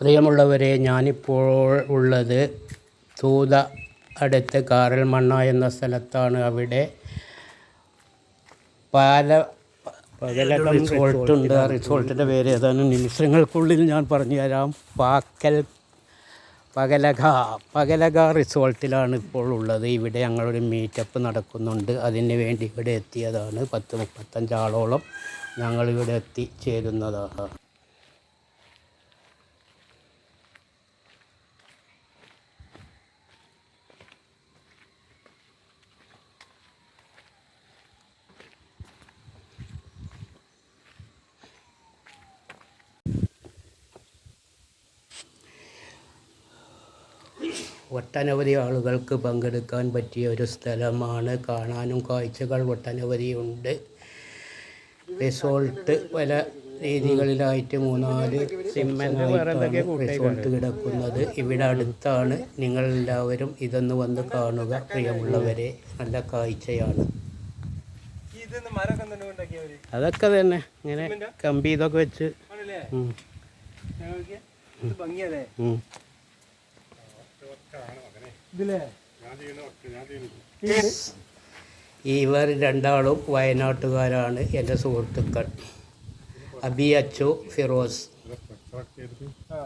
പ്രിയമുള്ളവരെ ഞാനിപ്പോൾ ഉള്ളത് തൂത അടുത്ത് കാറൽ മണ്ണ എന്ന സ്ഥലത്താണ്. അവിടെ പാല പകലകം റിസോർട്ടുണ്ട് ആ റിസോർട്ടിന്റെ പേര് ഏതാനും നിമിഷങ്ങൾക്കുള്ളിൽ ഞാൻ പറഞ്ഞു തരാം പാക്കൽ പകലക പകലക റിസോർട്ടിലാണ് ഇപ്പോൾ ഉള്ളത്. ഇവിടെ ഞങ്ങളൊരു മീറ്റപ്പ് നടക്കുന്നുണ്ട്. അതിന് വേണ്ടി ഇവിടെ എത്തിയതാണ്. പത്ത് മുപ്പത്തഞ്ചാളോളം ഞങ്ങളിവിടെ എത്തിച്ചേരുന്നതാണ് ഒട്ടനവധി ആളുകൾക്ക് പങ്കെടുക്കാൻ പറ്റിയ ഒരു സ്ഥലമാണ്. കാണാനും കാഴ്ചകൾ ഒട്ടനവധിയുണ്ട്. റിസോർട്ട് പല രീതികളിലായിട്ട് മൂന്നാൽ സിമ്മനായിട്ടാണ് റിസോർട്ട് കിടക്കുന്നത്. ഇവിടെ അടുത്താണ്. നിങ്ങളെല്ലാവരും ഇതൊന്ന് വന്ന് കാണുക പ്രിയമുള്ളവരെ. നല്ല കാഴ്ചയാണ്. അതൊക്കെ തന്നെ. ഇങ്ങനെ കമ്പി ഇതൊക്കെ വെച്ച്. ഭംഗിയല്ലേ? ഇവർ രണ്ടാളും വയനാട്ടുകാരാണ് എന്റെ സുഹൃത്തുക്കൾ. അബി അച്ചു ഫിറോസ്. ആ.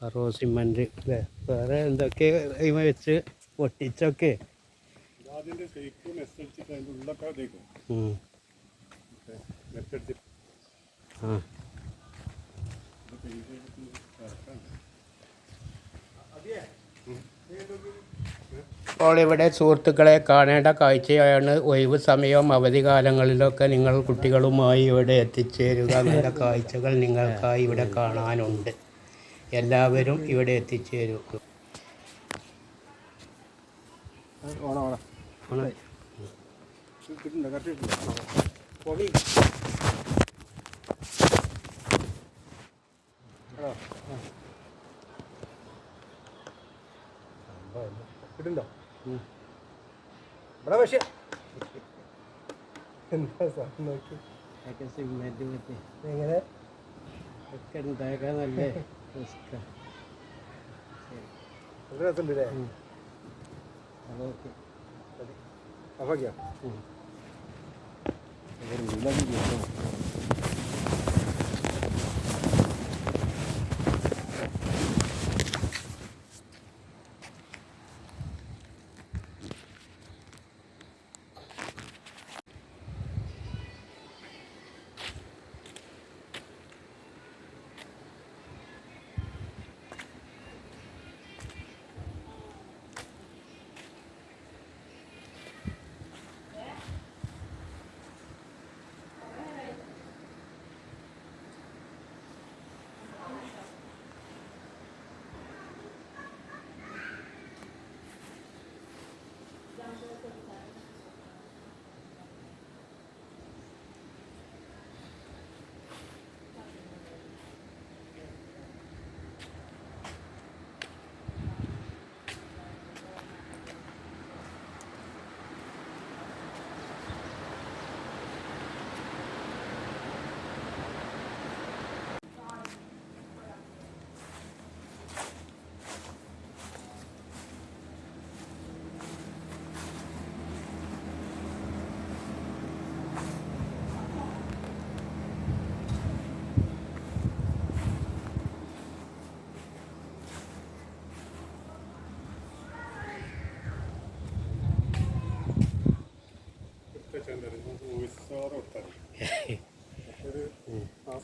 ഫറോസ് സിമന്റ് വേറെ എന്തൊക്കെ ഇവ വെച്ച് പൊട്ടിച്ചൊക്കെ? അതിന്റെ ഇപ്പോൾ ഇവിടെ സുഹൃത്തുക്കളെ കാണേണ്ട കാഴ്ചയാണ് ഒഴിവ് സമയവും അവധി കാലങ്ങളിലൊക്കെ നിങ്ങൾ കുട്ടികളുമായി ഇവിടെ എത്തിച്ചേരുക നല്ല കാഴ്ചകൾ നിങ്ങൾക്കായി ഇവിടെ കാണാനുണ്ട്. എല്ലാവരും ഇവിടെ എത്തിച്ചേരും ഓണം? ഓണം. കിട്ടുന്നുണ്ടോ? കറക്റ്റ് കിട്ടുന്നുണ്ടോ? പൊടി കിട്ടുണ്ടോ ഇവിടെ പക്ഷേ. എന്താ സാധനം നോക്കി. എങ്ങനെ? ഒക്കെ ഉണ്ടാക്കാൻ നല്ല രസമുണ്ട് അല്ലേ അതൊക്കെ അപ്പൊക്കെയോ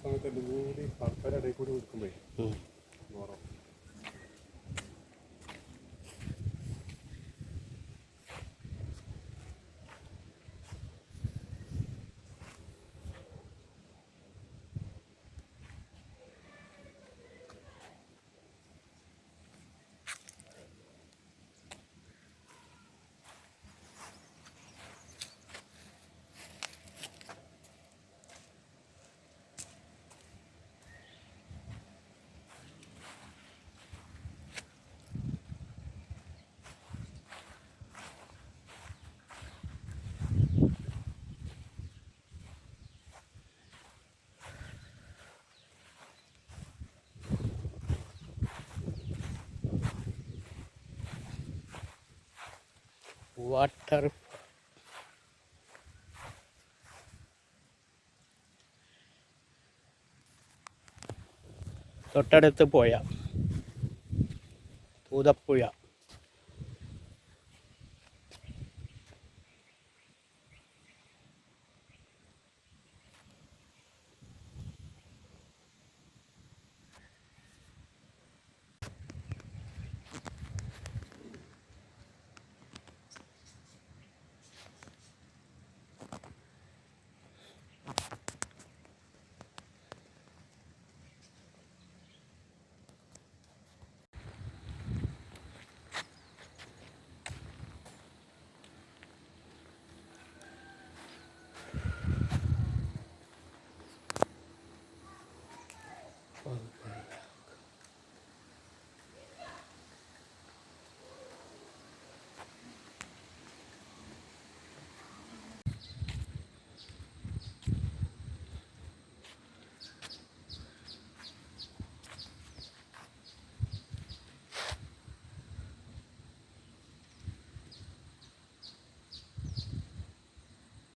സമയത്ത് എല്ലാം കൂടി ആൾക്കാരുടെ ഇടയിൽ കൂടി കൊടുക്കുമ്പോഴേ വാട്ടർ തൊട്ടടുത്ത് പുഴ. പൂതപ്പുഴ.